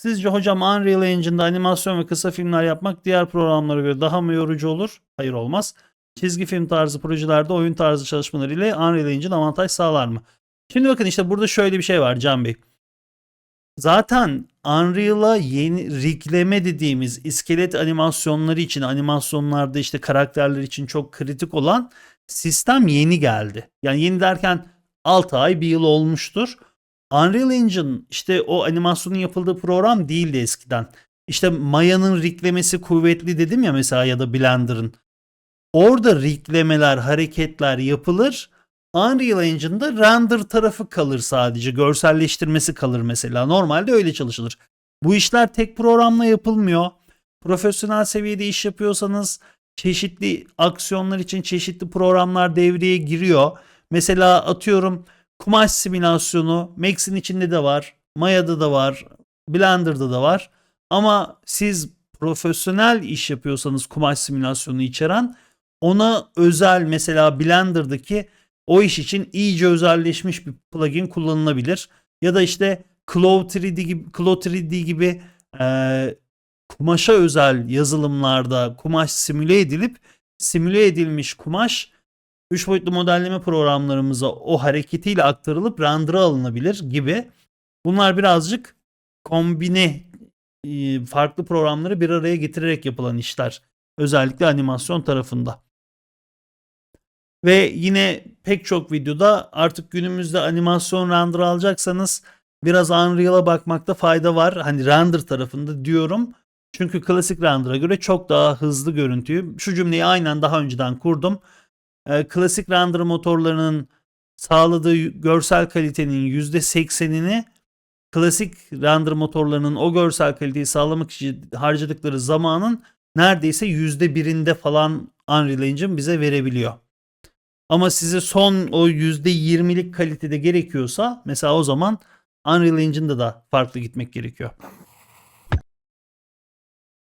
Sizce hocam Unreal Engine'da animasyon ve kısa filmler yapmak diğer programlara göre daha mı yorucu olur? Hayır olmaz. Çizgi film tarzı projelerde oyun tarzı çalışmaları ile Unreal Engine avantaj sağlar mı? Şimdi bakın işte burada şöyle bir şey var Can Bey. Zaten Unreal'a yeni rigleme dediğimiz iskelet animasyonları için animasyonlarda işte karakterler için çok kritik olan sistem yeni geldi. Yani yeni derken 6 ay bir yıl olmuştur. Unreal Engine işte o animasyonun yapıldığı program değildi eskiden. İşte Maya'nın riklemesi kuvvetli dedim ya mesela ya da Blender'ın. Orada riklemeler, hareketler yapılır. Unreal Engine'da render tarafı kalır sadece. Görselleştirmesi kalır mesela. Normalde öyle çalışılır. Bu işler tek programla yapılmıyor. Profesyonel seviyede iş yapıyorsanız çeşitli aksiyonlar için çeşitli programlar devreye giriyor. Mesela atıyorum kumaş simülasyonu Max'in içinde de var. Maya'da da var. Blender'da da var. Ama siz profesyonel iş yapıyorsanız kumaş simülasyonu içeren ona özel mesela Blender'daki o iş için iyice özelleşmiş bir plugin kullanılabilir. Ya da işte Cloud 3D gibi, Cloud 3D gibi e, kumaşa özel yazılımlarda kumaş simüle edilip simüle edilmiş kumaş 3 boyutlu modelleme programlarımıza o hareketiyle aktarılıp render'a alınabilir gibi. Bunlar birazcık kombine e, farklı programları bir araya getirerek yapılan işler. Özellikle animasyon tarafında. Ve yine pek çok videoda artık günümüzde animasyon render alacaksanız biraz Unreal'a bakmakta fayda var. Hani render tarafında diyorum. Çünkü klasik render'a göre çok daha hızlı görüntüyü. Şu cümleyi aynen daha önceden kurdum. Ee, klasik render motorlarının sağladığı görsel kalitenin %80'ini klasik render motorlarının o görsel kaliteyi sağlamak için harcadıkları zamanın neredeyse %1'inde falan Unreal Engine bize verebiliyor. Ama size son o %20'lik kalitede gerekiyorsa mesela o zaman Unreal Engine'da da farklı gitmek gerekiyor.